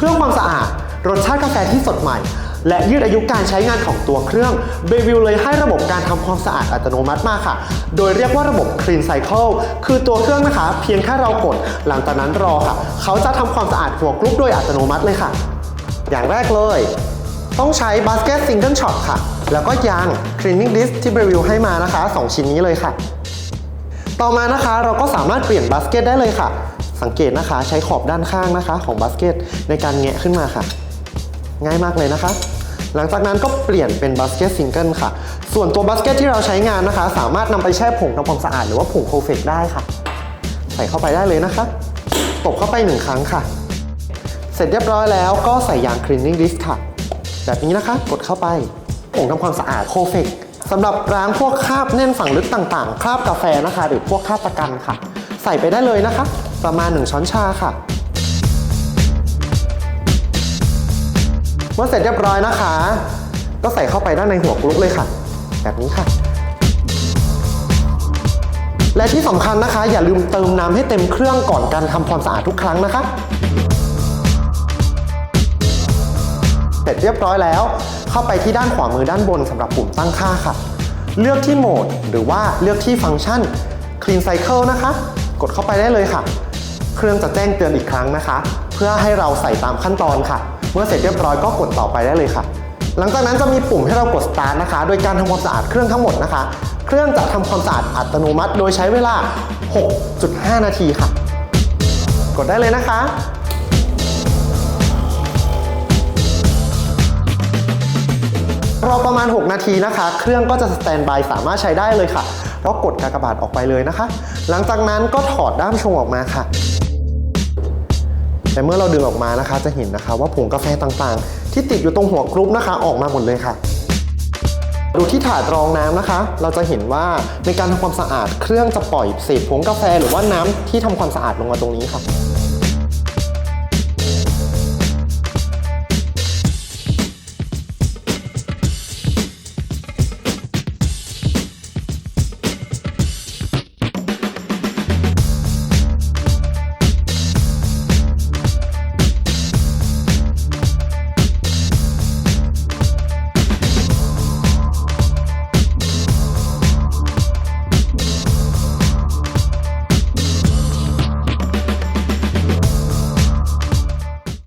ครสชาติกาแฟที่สดใหม่ และยืดอายุการใช้งานของตัวเครื่องเบวิลเลยให้ระบบการทำความสะอาดอัตโนมัติมาค่ะ โดยเรียกว่าระบบ Clean Cycle คือตัวเครื่องนะคะ เพียงแค่เรากด หลังจากนั้นรอค่ะ เขาจะทำความสะอาดหัวกรุ๊ปโดยอัตโนมัติเลยค่ะ อย่างแรกเลย ต้องใช้ Basket Single Shot ค่ะ แล้วก็ยาง Cleaning Disc ที่เบวิลให้มานะคะ 2 ชิ้นนี้เลยค่ะ ต่อมานะคะเราก็สามารถเปลี่ยนบาสเกตได้เลยค่ะ สังเกตนะคะใช้ขอบด้านข้างนะคะของบาสเกตในการแงะขึ้นมาค่ะ ง่ายมากเลยนะคะ หลังจากนั้นก็เปลี่ยนเป็นบาสเกตซิงเกิลค่ะ ส่วนตัวบาสเกตที่เราใช้งานนะคะ สามารถนำไปแช่ผงทำความสะอาดหรือว่าผงโคเฟกได้ค่ะ ใส่เข้าไปได้เลยนะคะตบเข้าไปหนึ่งครั้งค่ะ เสร็จเรียบร้อยแล้วก็ใส่ยาง cleaning disc ค่ะ แบบนี้นะคะกดเข้าไปผงทำความสะอาดโคเฟกสำหรับล้างพวกคราบแน่นฝังลึกต่างๆ คราบกาแฟนะคะ หรือพวกคราบตะกันค่ะ ใส่ไปได้เลยนะคะ ประมาณ 1 ช้อนชาค่ะเมื่อเสร็จเรียบร้อยนะคะ ก็ใส่เข้าไปด้านในหัวกรุ๊ปเลยค่ะ แบบนี้ค่ะ และที่สำคัญนะคะ อย่าลืมเติมน้ำให้เต็มเครื่องก่อนการทำความสะอาดทุกครั้งนะคะ เสร็จเรียบร้อยแล้ว เข้าไปที่ด้านขวามือด้านบนสำหรับปุ่มตั้งค่าค่ะ เลือกที่โหมดหรือว่าเลือกที่ฟังก์ชัน Clean Cycle นะคะ กดเข้าไปได้เลยค่ะ เครื่องจะแจ้งเตือนอีกครั้งนะคะ เพื่อให้เราใส่ตามขั้นตอนค่ะ เมื่อเสร็จเรียบร้อยก็กดต่อไปได้เลยค่ะ หลังจากนั้นจะมีปุ่มให้เรากดสตาร์ทนะคะ โดยการทำความสะอาดเครื่องทั้งหมดนะคะ เครื่องจะทำความสะอาดอัตโนมัติ โดยใช้เวลา 6.5 นาทีค่ะ กดได้เลยนะคะ รอประมาณ 6 นาทีนะคะ เครื่องก็จะสแตนบายสามารถใช้ได้เลยค่ะแล้วกดกากบาทออกไปเลยนะคะ หลังจากนั้นก็ถอดด้ามชงออกมาค่ะแต่เมื่อเราดึงออกมานะคะ จะเห็นนะคะว่าผงกาแฟต่างๆ ที่ติดอยู่ตรงหัวกรุ๊ปนะคะ ออกมาหมดเลยค่ะ ดูที่ถาดรองน้ำนะคะ เราจะเห็นว่าในการทำความสะอาดเครื่องจะปล่อยเศษผงกาแฟหรือว่าน้ำที่ทำความสะอาดลงมาตรงนี้ค่ะ